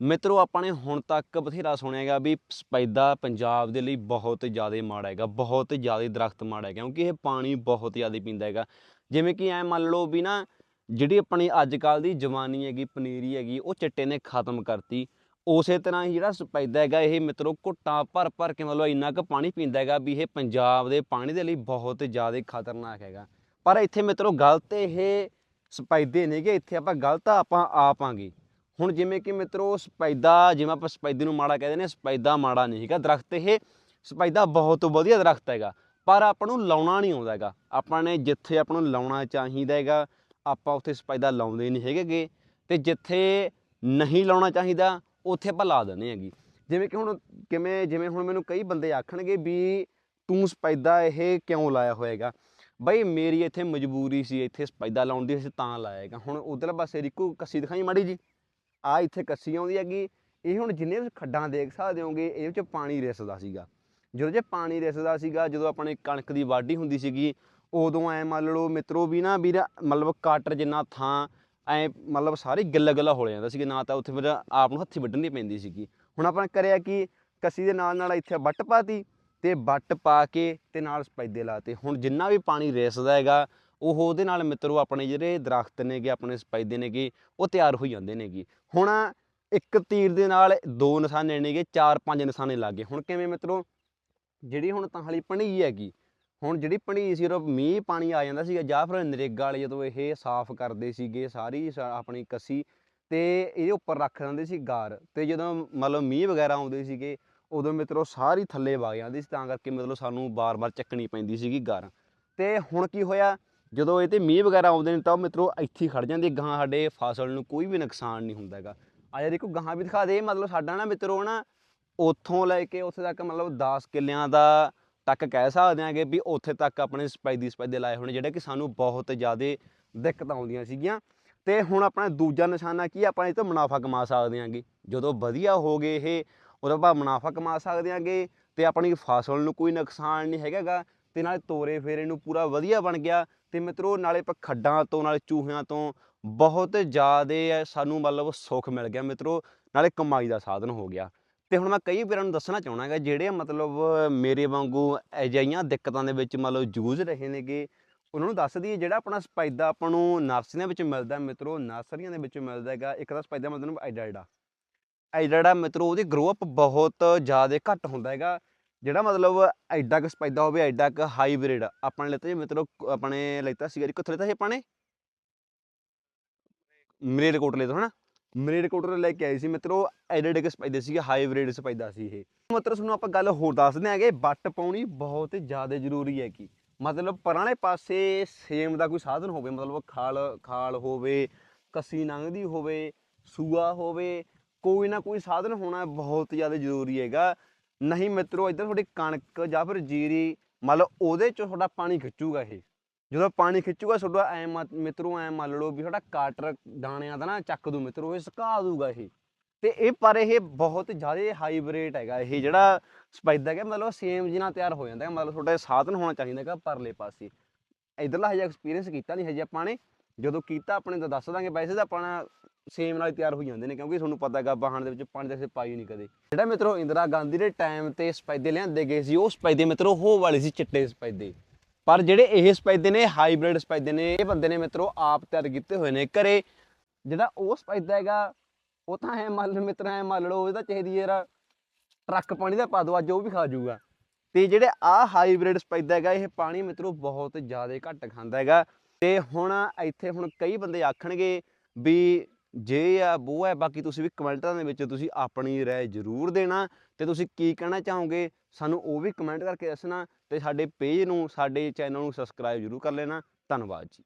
ਮਿੱਤਰੋ, ਆਪਾਂ ਨੇ ਹੁਣ ਤੱਕ ਬਥੇਰਾ ਸੁਣਿਆਗਾ ਵੀ ਸਪੈਦਾ ਪੰਜਾਬ ਦੇ ਲਈ ਬਹੁਤ ਜ਼ਿਆਦਾ ਮਾੜਾ ਹੈਗਾ, ਬਹੁਤ ਜ਼ਿਆਦਾ ਦਰਖਤ ਮਾੜਾ ਹੈ ਕਿਉਂਕਿ ਇਹ ਪਾਣੀ ਬਹੁਤ ਜ਼ਿਆਦਾ ਪੀਂਦਾ ਹੈਗਾ। ਜਿਵੇਂ ਕਿ ਐ ਮੰਨ ਲਓ ਵੀ ਨਾ, ਜਿਹੜੀ ਆਪਣੀ ਅੱਜ ਕੱਲ ਦੀ ਜਵਾਨੀ ਹੈਗੀ, ਪਨੀਰੀ ਹੈਗੀ, ਉਹ ਚਿੱਟੇ ਨੇ ਖਤਮ ਕਰਤੀ। ਉਸੇ ਤਰ੍ਹਾਂ ਹੀ ਜਿਹੜਾ ਸਪੈਦਾ ਹੈਗਾ, ਇਹ ਮਿੱਤਰੋ ਘੁੱਟਾਂ ਭਰ ਭਰ ਕੇ ਮਤਲਬ ਇੰਨਾ ਕੁ ਪਾਣੀ ਪੀਂਦਾ ਹੈਗਾ ਵੀ ਇਹ ਪੰਜਾਬ ਦੇ ਪਾਣੀ ਦੇ ਲਈ ਬਹੁਤ ਜ਼ਿਆਦਾ ਖਤਰਨਾਕ ਹੈਗਾ। ਪਰ ਇੱਥੇ ਮਿੱਤਰੋ, ਗਲਤ ਇਹ ਸਪੈਦੇ ਨੇਗੇ, ਇੱਥੇ ਆਪਾਂ ਗਲਤ ਆਪਾਂ ਆਪਾਂਗੇ ਹੁਣ ਜਿਵੇਂ ਕਿ ਮਿੱਤਰੋ ਸਪੈਦਾ ਜਿਵੇਂ ਆਪਾਂ ਸਪੈਦੇ ਨੂੰ ਮਾੜਾ ਕਹਿੰਦੇ ਨੇ ਸਪੈਦਾ ਮਾੜਾ ਨਹੀਂ ਹੈਗਾ ਦਰਖਤ ਇਹ। ਸਪੈਦਾ ਬਹੁਤ ਵਧੀਆ ਦਰਖਤ ਹੈਗਾ, ਪਰ ਆਪਾਂ ਨੂੰ ਲਾਉਣਾ ਨਹੀਂ ਆਉਂਦਾ ਹੈਗਾ। ਆਪਾਂ ਨੇ ਜਿੱਥੇ ਆਪਾਂ ਨੂੰ ਲਾਉਣਾ ਚਾਹੀਦਾ ਹੈਗਾ, ਆਪਾਂ ਉੱਥੇ ਸਪੈਦਾ ਲਾਉਂਦੇ ਨਹੀਂ ਹੈਗੇਗੇ। ਤੇ ਜਿੱਥੇ ਨਹੀਂ ਲਾਉਣਾ ਚਾਹੀਦਾ, ਉੱਥੇ ਆਪਾਂ ਲਾ ਦਿੰਦੇ ਹੈਗੀ। ਜਿਵੇਂ ਕਿ ਹੁਣ ਕਿਵੇਂ, ਜਿਵੇਂ ਹੁਣ ਮੈਨੂੰ ਕਈ ਬੰਦੇ ਆਖਣਗੇ ਵੀ ਤੂੰ ਸਪੈਦਾ ਇਹ ਕਿਉਂ ਲਾਇਆ ਹੋਏਗਾ ਬਈ ਮੇਰੀ ਇੱਥੇ ਮਜਬੂਰੀ ਸੀ, ਇੱਥੇ ਸਪੈਦਾ ਲਾਉਣ ਦੀ, ਅਸੀਂ ਤਾਂ ਲਾਇਆ ਹੈਗਾ। ਹੁਣ ਉਧਰ ਪਾਸੇ ਰਿਕੂ, ਕੱਸੀ ਦਿਖਾਈ ਮਾੜੀ ਜੀ ਆ ਇੱਥੇ ਕੱਸੀ ਆਉਂਦੀ ਹੈਗੀ। ਇਹ ਹੁਣ ਜਿੰਨੇ ਵੀ ਖੱਡਾਂ ਦੇਖ ਸਕਦੇ ਹੋਗੇ, ਇਹਦੇ ਵਿੱਚ ਪਾਣੀ ਰਿਸਦਾ ਸੀਗਾ। ਜਦੋਂ ਜੇ ਪਾਣੀ ਰਿਸਦਾ ਸੀਗਾ, ਜਦੋਂ ਆਪਣੇ ਕਣਕ ਦੀ ਵਾਢੀ ਹੁੰਦੀ ਸੀਗੀ, ਉਦੋਂ ਐ ਮੰਨ ਲਓ ਮਿੱਤਰੋ ਵੀ ਨਾ ਵੀਰ ਮਤਲਬ ਕਾਟਰ ਜਿੰਨਾ ਥਾਂ ਐ ਮਤਲਬ ਸਾਰੇ ਗਿੱਲਾ ਗਿੱਲਾ ਹੋ ਜਾਂਦਾ ਸੀਗਾ, ਨਾ ਤਾਂ ਉੱਥੇ ਫਿਰ ਆਪ ਨੂੰ ਹੱਥੀ ਵੱਢਣੀ ਪੈਂਦੀ ਸੀਗੀ। ਹੁਣ ਆਪਾਂ ਕਰਿਆ ਕਿ, ਕੱਸੀ ਦੇ ਨਾਲ ਨਾਲ ਇੱਥੇ ਵੱਟ ਪਾਤੀ ਤੇ ਵੱਟ ਪਾ ਕੇ ਤੇ ਨਾਲ ਸਪੈਦੇ ਲਾਤੇ। ਹੁਣ ਜਿੰਨਾ ਵੀ ਪਾਣੀ ਰਿਸਦਾ ਹੈਗਾ ਉਹ ਉਹਦੇ ਨਾਲ ਮਿੱਤਰੋ ਆਪਣੇ ਜਿਹੜੇ ਦਰਖਤ ਨੇਗੇ, ਆਪਣੇ ਸਪੈਦੇ ਨੇਗੇ, ਉਹ ਤਿਆਰ ਹੋਈ ਜਾਂਦੇ ਨੇਗੇ। ਹੁਣ ਇੱਕ ਤੀਰ ਦੇ ਨਾਲ ਦੋ ਨਿਸ਼ਾਨੇ ਨੇਗੇ, ਚਾਰ ਪੰਜ ਨਿਸ਼ਾਨੇ ਲੱਗੇ ਹੁਣ ਕਿਵੇਂ ਮਿੱਤਰੋ, ਜਿਹੜੀ ਹੁਣ ਤਾਂ ਹਾਲੀ ਪਣੀ ਹੈਗੀ, ਹੁਣ ਜਿਹੜੀ ਪਣੀ ਸੀ ਉਹ ਮੀਂਹ ਪਾਣੀ ਆ ਜਾਂਦਾ ਸੀਗਾ, ਜਾਂ ਫਿਰ ਨਰੇਗਾ ਵਾਲੇ ਜਦੋਂ ਇਹ ਸਾਫ਼ ਕਰਦੇ ਸੀਗੇ, ਸਾਰੀ ਸਾ- ਆਪਣੀ ਕੱਸੀ, ਤੇ ਇਹਦੇ ਉੱਪਰ ਰੱਖ ਦਿੰਦੇ ਸੀ ਗਾਰ, ਤੇ ਜਦੋਂ ਮਤਲਬ ਮੀਂਹ ਵਗੈਰਾ ਆਉਂਦੇ ਸੀਗੇ, ਉਦੋਂ ਮਿੱਤਰੋ ਸਾਰੀ ਥੱਲੇ ਵਗ ਜਾਂਦੀ ਸੀ, ਤਾਂ ਕਰਕੇ ਮਤਲਬ ਸਾਨੂੰ ਬਾਰ-ਬਾਰ ਚੱਕਣੀ ਪੈਂਦੀ ਸੀਗੀ ਗਾਰ। ਤੇ ਹੁਣ ਕੀ ਹੋਇਆ ਜਦੋਂ ਇਹ ਤੇ ਮੀਂਹ ਵਗੈਰਾ ਆਉਂਦੇ ਨੇ ਤਾਂ ਉਹ ਮਿੱਤਰੋ ਇੱਥੇ ਹੀ ਖੜ ਜਾਂਦੀ ਗਾਂ ਸਾਡੇ ਫਸਲ ਨੂੰ ਕੋਈ ਵੀ ਨੁਕਸਾਨ ਨਹੀਂ ਹੁੰਦਾ ਹੈਗਾ। ਆ ਯਾਰ ਦੇਖੋ ਗਾਂ ਵੀ ਦਿਖਾ ਦੇ, ਮਤਲਬ ਸਾਡਾ ਨਾ ਮਿੱਤਰੋ ਨਾ ਉੱਥੋਂ ਲੈ ਕੇ ਉੱਥੇ ਤੱਕ ਮਤਲਬ 10 ਕਿੱਲਿਆਂ ਦਾ ਤੱਕ ਕਹਿ ਸਕਦੇ ਆਂਗੇ ਵੀ ਉੱਥੇ ਤੱਕ ਆਪਣੇ ਸਪੈਦੀ ਸਪੈਦੇ ਲਾਏ ਹੋਣੇ, ਜਿਹੜੇ ਕਿ ਸਾਨੂੰ ਬਹੁਤ ਜ਼ਿਆਦਾ ਦਿੱਕਤਾਂ ਆਉਂਦੀਆਂ ਸੀਗੀਆਂ। ਤੇ ਹੁਣ ਆਪਣਾ ਦੂਜਾ ਨਿਸ਼ਾਨਾ ਕੀ ਆਪਾਂ ਇਹ ਤੋਂ ਮੁਨਾਫਾ ਕਮਾ ਸਕਦੇ ਆਂਗੇ ਜਦੋਂ ਵਧੀਆ ਹੋ ਗਏ ਇਹ ਉਹਦਾ ਆਪਾਂ ਮੁਨਾਫਾ ਕਮਾ ਸਕਦੇ ਆਂਗੇ ਤੇ ਆਪਣੀ ਫਸਲ ਨੂੰ ਕੋਈ ਨੁਕਸਾਨ ਨਹੀਂ ਹੈਗਾਗਾ ਤੇ ਨਾਲੇ ਤੋਰੇ ਫੇਰੇ ਨੂੰ ਪੂਰਾ ਵਧੀਆ ਬਣ ਗਿਆ। ਤੇ ਮਿੱਤਰੋ, ਨਾਲੇ ਆਪਾਂ ਖੱਡਾਂ ਤੋਂ, ਨਾਲੇ ਚੂਹਿਆਂ ਤੋਂ ਬਹੁਤ ਜ਼ਿਆਦਾ ਸਾਨੂੰ ਮਤਲਬ ਸੁੱਖ ਮਿਲ ਗਿਆ ਮਿੱਤਰੋ, ਨਾਲੇ ਕਮਾਈ ਦਾ ਸਾਧਨ ਹੋ ਗਿਆ। ਤੇ ਹੁਣ ਮੈਂ ਕਈ ਵੀਰਾਂ ਨੂੰ ਦੱਸਣਾ ਚਾਹਣਾ ਹੈਗਾ ਜਿਹੜੇ ਮਤਲਬ ਮੇਰੇ ਵਾਂਗੂ ਅਜਿਹੀਆਂ ਦਿੱਕਤਾਂ ਦੇ ਵਿੱਚ ਮਤਲਬ ਜੂਝ ਰਹੇ ਨੇਗੇ, ਉਹਨਾਂ ਨੂੰ ਦੱਸ ਦਈਏ, ਜਿਹੜਾ ਆਪਣਾ ਸਪਾਇਦਾ ਆਪਾਂ ਨੂੰ ਨਰਸਰੀਆਂ ਵਿੱਚ ਮਿਲਦਾ ਮਿੱਤਰੋ, ਨਰਸਰੀਆਂ ਦੇ ਵਿੱਚ ਮਿਲਦਾ ਹੈਗਾ, ਇੱਕ ਤਾਂ ਸਪਾਇਦਾ ਮਤਲਬ ਐਡਾ ਐਡਾ ਐਡਾ ਐਡਾ ਮਿੱਤਰੋ, ਉਹਦੀ ਗਰੋ ਅਪ ਬਹੁਤ ਜ਼ਿਆਦਾ ਘੱਟ ਹੁੰਦਾ ਹੈਗਾ ਜਿਹੜਾ ਮਤਲਬ ਐਡਾ ਕੁ ਸਪੈਦਾ ਹੋਵੇ, ਐਡਾ ਕੁ ਹਾਈਬ੍ਰਿਡ ਆਪਣੇ ਲਿੱਤਾ ਜੀ ਮਿੱਤਰੋ ਆਪਣੇ ਲਿੱਤਾ ਸੀਗਾ ਜੀ, ਕਿੱਥੋਂ ਲਿੱਤਾ ਸੀ ਆਪਾਂ ਨੇ? ਮਰੇਡਕੋਟਲੇ ਤੋਂ ਹਨਾ? ਮਰੇਡਕੋਟਲੇ ਲੈ ਕੇ ਆਏ ਸੀ ਮਿੱਤਰੋ, ਐਡੇ ਐਡੇ ਕੁ ਸਪੈਦੇ ਹਾਈਬ੍ਰਿਡ ਸਪੈਦਾ ਸੀ ਇਹ। ਮਤਲਬ ਤੁਹਾਨੂੰ ਆਪਾਂ ਗੱਲ ਹੋਰ ਦੱਸਦੇ ਆਂਗੇ ਵੱਟ ਪਾਉਣੀ ਬਹੁਤ ਜ਼ਿਆਦਾ ਜ਼ਰੂਰੀ ਹੈ ਕੀ ਮਤਲਬ ਪਰਾਲੇ ਪਾਸੇ ਸੇਮ ਦਾ ਕੋਈ ਸਾਧਨ ਹੋਵੇ, ਮਤਲਬ ਖਾਲ ਖਾਲ ਹੋਵੇ, ਕੱਸੀ ਲੰਘਦੀ ਹੋਵੇ, ਸੂਆ ਹੋਵੇ, ਕੋਈ ਨਾ ਕੋਈ ਸਾਧਨ ਹੋਣਾ ਬਹੁਤ ਜ਼ਿਆਦਾ ਜ਼ਰੂਰੀ ਹੈਗਾ। ਨਹੀਂ ਮਿੱਤਰੋ, ਇੱਧਰ ਤੁਹਾਡੀ ਕਣਕ ਜਾਂ ਫਿਰ ਜੀਰੀ, ਮੰਨ ਲਓ ਉਹਦੇ ਚੋਂ ਤੁਹਾਡਾ ਪਾਣੀ ਖਿੱਚੂਗਾ ਇਹ। ਜਦੋਂ ਪਾਣੀ ਖਿੱਚੂਗਾ, ਤੁਹਾਡਾ ਐ ਮਿੱਤਰੋ ਐ ਮੰਨ ਲਓ ਵੀ ਤੁਹਾਡਾ ਕਾਟਰ ਦਾਣਿਆਂ ਦਾ ਨਾ ਚੱਕ ਦੂ ਮਿੱਤਰੋ, ਇਹ ਸੁਕਾ ਦੂਗਾ ਇਹ। ਤੇ ਇਹ, ਪਰ ਇਹ ਬਹੁਤ ਜ਼ਿਆਦਾ ਹਾਈਬ੍ਰਿਡ ਹੈਗਾ ਇਹ ਜਿਹੜਾ ਸਪਾਈਦਾ ਹੈਗਾ ਮਤਲਬ ਸੇਮ ਜਿਹਾ ਤਿਆਰ ਹੋ ਜਾਂਦਾ ਹੈ ਮਤਲਬ ਤੁਹਾਡਾ ਸਾਧਨ ਹੋਣਾ ਚਾਹੀਦਾ ਹੈਗਾ ਪਰਲੇ ਪਾਸੇ। ਇਧਰਲਾ ਹਜੇ ਐਕਸਪੀਰੀਅੰਸ ਕੀਤਾ ਨਹੀਂ ਹਜੇ ਆਪਾਂ ਨੇ। ਜਦੋਂ ਕੀਤਾ, ਆਪਣੇ ਤਾਂ ਦੱਸ ਦਾਂਗੇ, ਵੈਸੇ ਤਾਂ ਆਪਣਾ ਸੇਮ ਨਾਲ ਹੀ ਤਿਆਰ ਹੋਈ ਜਾਂਦੇ ਨੇ, ਕਿਉਂਕਿ ਤੁਹਾਨੂੰ ਪਤਾ ਹੈਗਾ ਵਾਹਣ ਦੇ ਵਿੱਚ ਪਾਣੀ ਤਾਂ ਕਿਸੇ ਪਾਈ ਨਹੀਂ ਕਦੇ। ਜਿਹੜਾ ਮਿੱਤਰੋ ਇੰਦਰਾ ਗਾਂਧੀ ਦੇ ਟਾਈਮ ਤੇ ਸਪੈਦੇ ਲਿਆਂਦੇ ਗਏ ਸੀ, ਉਹ ਸਪੈਦੇ ਮਿੱਤਰੋ ਹੋ ਵਾਲੇ ਸੀ ਚਿੱਟੇ ਸਪੈਦੇ ਪਰ ਜਿਹੜੇ ਇਹ ਸਪੈਦੇ ਨੇ ਹਾਈਬ੍ਰਿਡ ਸਪੈਦੇ ਨੇ, ਇਹ ਬੰਦੇ ਨੇ ਮਿੱਤਰੋ ਆਪ ਤਿਆਰ ਕੀਤੇ ਹੋਏ ਨੇ ਘਰੇ। ਜਿਹੜਾ ਉਹ ਸਪੈਦਾ ਹੈਗਾ, ਉਹ ਤਾਂ ਹੈ ਮੰਨ ਲਓ ਮਿੱਤਰ ਐ ਮੰਨ ਲਓ ਇਹਦਾ ਚਾਹੀਦੀ ਯਾਰ ਟਰੱਕ ਪਾਣੀ ਦਾ ਪਾ ਦੋ, ਅੱਜ ਉਹ ਵੀ ਖਾ ਜਾਊਗਾ ਤੇ ਜਿਹੜੇ ਆ ਹਾਈਬ੍ਰਿਡ ਸਪੈਦਾ ਹੈਗਾ, ਇਹ ਪਾਣੀ ਮਿੱਤਰੋ ਬਹੁਤ ਜ਼ਿਆਦਾ ਘੱਟ ਖਾਂਦਾ ਹੈਗਾ। ਤੇ ਹੁਣ ਇੱਥੇ ਹੁਣ ਕਈ ਬੰਦੇ ਆਖਣਗੇ ਵੀ ਜੇ ਆ ਬੋ ਹੈ, ਬਾਕੀ ਤੁਸੀਂ ਵੀ ਕਮੈਂਟਾਂ ਦੇ ਵਿੱਚ ਤੁਸੀਂ ਆਪਣੀ ਰਾਏ ਜ਼ਰੂਰ ਦੇਣਾ ਤੇ ਤੁਸੀਂ ਕੀ ਕਹਿਣਾ ਚਾਹੋਗੇ, ਸਾਨੂੰ ਉਹ ਵੀ ਕਮੈਂਟ ਕਰਕੇ ਦੱਸਣਾ ਤੇ ਸਾਡੇ ਪੇਜ ਨੂੰ, ਸਾਡੇ ਚੈਨਲ ਨੂੰ ਸਬਸਕ੍ਰਾਈਬ ਜ਼ਰੂਰ ਕਰ ਲੈਣਾ। ਧੰਨਵਾਦ ਜੀ।